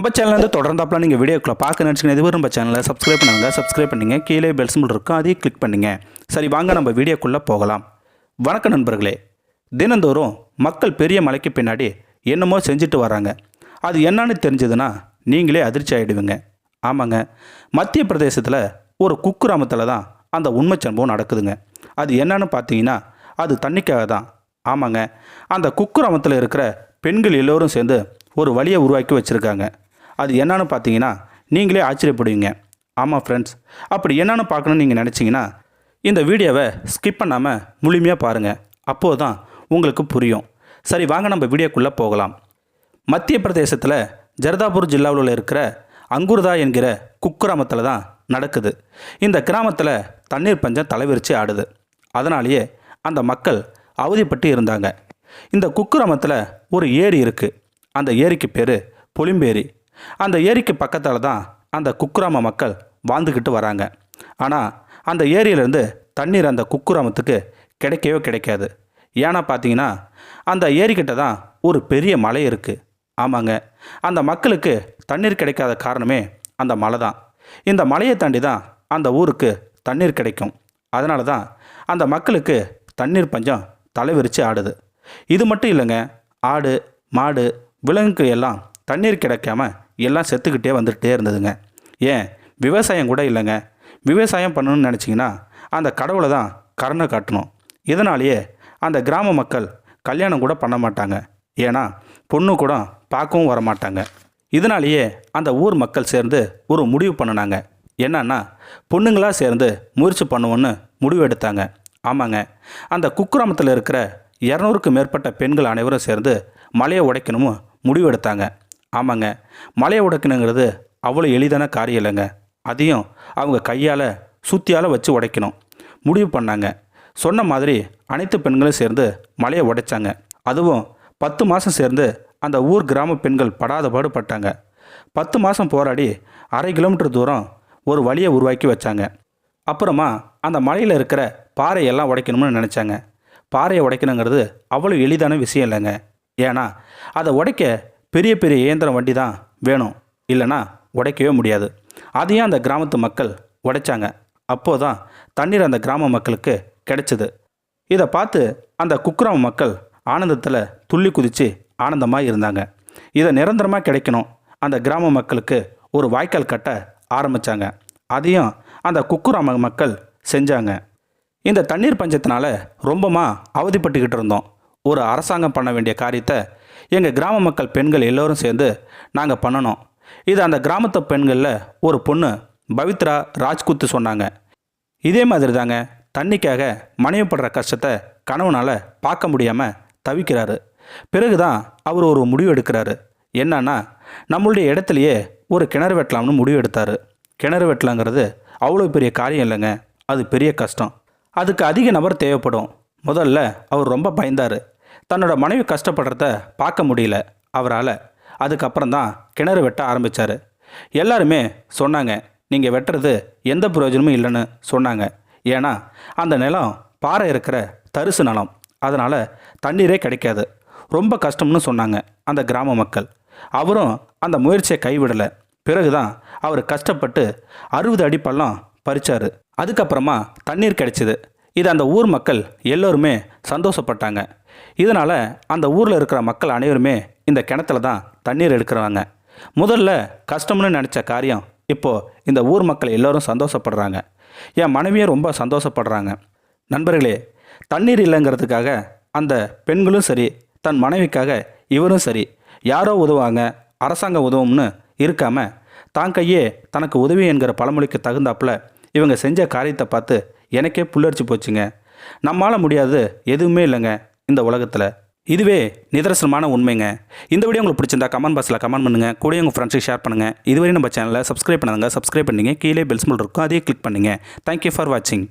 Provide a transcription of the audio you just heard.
நம்ம சேனல்லேருந்து தொடர்ந்தாப்பில் நீங்கள் வீடியோக்குள்ள பார்க்க நினச்சிங்க இதுவரை நம்ம சேனலை சப்ஸ்கிரைப் பண்ணுங்க. சப்ஸ்கிரைப் பண்ணுங்க. கீழே பெல் சிம்பிள் இருக்கும் அதையும் கிளிக் பண்ணிங்க. சரி வாங்க நம்ம வீடியோக்குள்ளே போகலாம். வணக்கம் நண்பர்களே. தினந்தோறும் மக்கள் பெரிய மலைக்கு பின்னாடி என்னமோ செஞ்சுட்டு வராங்க. அது என்னன்னு தெரிஞ்சதுன்னா நீங்களே அதிர்ச்சி ஆகிடுவீங்க ஆமாங்க. மத்திய பிரதேசத்தில் ஒரு குக்கிராமத்தில் தான் அந்த உண்மை சம்பவம் நடக்குதுங்க. அது என்னன்னு பார்த்தீங்கன்னா அது தண்ணிக்காக தான். ஆமாங்க. அந்த குக்கிராமத்தில் இருக்கிற பெண்கள் எல்லோரும் சேர்ந்து ஒரு வழியை உருவாக்கி வச்சுருக்காங்க. அது என்னன்னு பார்த்தீங்கன்னா நீங்களே ஆச்சரியப்படுவீங்க. ஆமாம் ஃப்ரெண்ட்ஸ் அப்படி என்னென்னு பார்க்கணுன்னு நீங்கள் நினச்சிங்கன்னா இந்த வீடியோவை ஸ்கிப் பண்ணாமல் முழுமையாக பாருங்கள் அப்போது தான் உங்களுக்கு புரியும். சரி வாங்க நம்ம வீடியோக்குள்ளே போகலாம். மத்திய பிரதேசத்தில் ஜர்தாபூர் ஜில்லாவில் இருக்கிற அங்குர்தா என்கிற குக்கிராமத்தில் தான் நடக்குது. இந்த கிராமத்தில் தண்ணீர் பஞ்சம் தலைவிரிச்சு ஆடுது. அதனாலேயே அந்த மக்கள் அவதிப்பட்டு இருந்தாங்க. இந்த குக்கிராமத்தில் ஒரு ஏரி இருக்குது அந்த ஏரிக்கு பேர் புலிம்பேரி. அந்த ஏரிக்கு பக்கத்தால் தான் அந்த குக்கிராம மக்கள் வாழ்ந்துக்கிட்டு வராங்க. ஆனால் அந்த ஏரியிலேருந்து தண்ணீர் அந்த குக்கிராமத்துக்கு கிடைக்கவே கிடைக்காது. ஏன்னா பார்த்தீங்கன்னா அந்த ஏரிக்கிட்ட தான் ஒரு பெரிய மலை இருக்குது ஆமாங்க. அந்த மக்களுக்கு தண்ணீர் கிடைக்காத காரணமே அந்த மலை தான். இந்த மலையை தாண்டி தான் அந்த ஊருக்கு தண்ணீர் கிடைக்கும். அதனால தான் அந்த மக்களுக்கு தண்ணீர் பஞ்சம் தலைவிரித்து ஆடுது. இது மட்டும் இல்லைங்க ஆடு மாடு விலங்குக்கு எல்லாம் தண்ணீர் கிடைக்காம எல்லாம் செத்துக்கிட்டே வந்துக்கிட்டே இருந்ததுங்க. ஏன்? விவசாயம் கூட இல்லைங்க. விவசாயம் பண்ணணும்னு நினச்சிங்கன்னா அந்த கடவுளை தான் கருணை காட்டணும். இதனாலேயே அந்த கிராம மக்கள் கல்யாணம் கூட பண்ண மாட்டாங்க. ஏன்னா பொண்ணு கூட பார்க்கவும் வர மாட்டாங்க இதனாலேயே அந்த ஊர் மக்கள் சேர்ந்து ஒரு முடிவு பண்ணினாங்க. என்னன்னா பொண்ணுங்களாக சேர்ந்து முயற்சி பண்ணுவோன்னு முடிவு எடுத்தாங்க. ஆமாங்க. அந்த குக்கிராமத்தில் இருக்கிற இரநூறுக்கு மேற்பட்ட பெண்கள் அனைவரும் சேர்ந்து மலையை உடைக்கணும்னு முடிவு எடுத்தாங்க. ஆமாங்க. மலையை உடைக்கணுங்கிறது அவ்வளோ எளிதான காரியம் இல்லைங்க. அதையும் அவங்க கையால் சுத்தியால் வச்சு உடைக்கணும். முடிவு பண்ணாங்க. சொன்ன மாதிரி அனைத்து பெண்களும் சேர்ந்து மலையை உடைச்சாங்க. அதுவும் பத்து மாதம் சேர்ந்து அந்த ஊர் கிராம பெண்கள் படாத பாடுபட்டாங்க பத்து மாதம் போராடி அரை கிலோமீட்டர் தூரம் ஒரு வழியை உருவாக்கி வச்சாங்க. அப்புறமா அந்த மலையில் இருக்கிற பாறையெல்லாம் உடைக்கணும்னு நினச்சாங்க. பாறையை உடைக்கணுங்கிறது அவ்வளோ எளிதான விஷயம் இல்லைங்க. ஏன்னா அதை உடைக்க பெரிய பெரிய இயந்திரம் வண்டி தான் வேணும். இல்லைன்னா உடைக்கவே முடியாது. அதையும் அந்த கிராமத்து மக்கள் உடைச்சாங்க. அப்போது தான் தண்ணீர் அந்த கிராம மக்களுக்கு கிடைச்சது. இதை பார்த்து அந்த குக்கிராம மக்கள் ஆனந்தத்தில் துள்ளி குதித்து ஆனந்தமாக இருந்தாங்க. இதை நிரந்தரமாக கிடைக்கணும். அந்த கிராம மக்களுக்கு ஒரு வாய்க்கால் கட்ட ஆரம்பித்தாங்க அதையும் அந்த குக்குராம மக்கள் செஞ்சாங்க. இந்த தண்ணீர் பஞ்சத்தினால ரொம்பமா அவதிப்பட்டுக்கிட்டு இருந்தோம். ஒரு அரசாங்கம் பண்ண வேண்டிய காரியத்தை எங்கள் கிராம மக்கள் பெண்கள் எல்லோரும் சேர்ந்து நாங்கள் பண்ணணும். இது அந்த கிராமத்து பெண்களில் ஒரு பொண்ணு பவித்ரா ராஜ்குத்து சொன்னாங்க. இதே மாதிரி தாங்க தண்ணிக்காக மனைவிப்படுற கஷ்டத்தை கணவனால் பார்க்க முடியாமல் தவிக்கிறாரு. பிறகுதான் அவர் ஒரு முடிவு எடுக்கிறாரு. என்னன்னா நம்மளுடைய இடத்துலையே ஒரு கிணறு வெட்டலாம்னு முடிவு எடுத்தார். கிணறு வெட்டலாங்கிறது அவ்வளோ பெரிய காரியம் இல்லைங்க. அது பெரிய கஷ்டம். அதுக்கு அதிக நபர் தேவைப்படும். முதல்ல அவர் ரொம்ப பயந்தார். தன்னோட மனைவி கஷ்டப்படுறத பார்க்க முடியல அவரால். அதுக்கப்புறம் தான் கிணறு வெட்ட ஆரம்பித்தார் எல்லாருமே சொன்னாங்க நீங்கள் வெட்டுறது எந்த பிரயோஜனமும் இல்லைன்னு சொன்னாங்க. ஏன்னா அந்த நிலம் பாறை இருக்கிற தரிசு நிலம். அதனால் தண்ணீரே கிடைக்காது. ரொம்ப கஷ்டம்னு சொன்னாங்க அந்த கிராம மக்கள். அவரும் அந்த முயற்சியை கைவிடலை. பிறகுதான் அவர் கஷ்டப்பட்டு அறுபது அடி பள்ளம் அதுக்கப்புறமா தண்ணீர் கிடைச்சிது. இது அந்த ஊர் மக்கள் எல்லோருமே சந்தோஷப்பட்டாங்க. இதனால் அந்த ஊரில் இருக்கிற மக்கள் அனைவருமே இந்த கிணத்துல தான் தண்ணீர் எடுக்கிறவங்க முதல்ல கஷ்டம்னு நினச்ச காரியம் இப்போது இந்த ஊர் மக்கள் எல்லோரும் சந்தோஷப்படுறாங்க. என் மனைவியும் ரொம்ப சந்தோஷப்படுறாங்க. நண்பர்களே தண்ணீர் இல்லைங்கிறதுக்காக அந்த பெண்களும் சரி தன் மனைவிக்காக இவரும் சரி யாரோ உதவாங்க அரசாங்கம் உதவும்னு இருக்காமல் தான் கையே தனக்கு உதவி என்கிற பழமொழிக்கு தகுந்தாப்புல இவங்க செஞ்ச காரியத்தை பார்த்து எனக்கே புல்லரிச்சு போச்சுங்க. நம்மால் முடியாது எதுவுமே இல்லைங்க. இந்த உலகத்தில். இதுவே நிதர்சனமான உண்மைங்க. இந்த வீடியோ உங்களுக்கு பிடிச்சிருந்தா கமெண்ட் பாக்ஸில் கமெண்ட் பண்ணுங்கள் கூட உங்கள் ஃப்ரெண்ட்ஸுக்கு ஷேர் பண்ணுங்கள் இதுவரை நம்ம சேனலை சப்ஸ்கிரைப் பண்ணுங்கள் சப்ஸ்கிரைப் பண்ணிங்க. கீழே பெல் இருக்கும். அதையே கிளிக் பண்ணுங்கள் தேங்க்யூ ஃபார் வாட்சிங்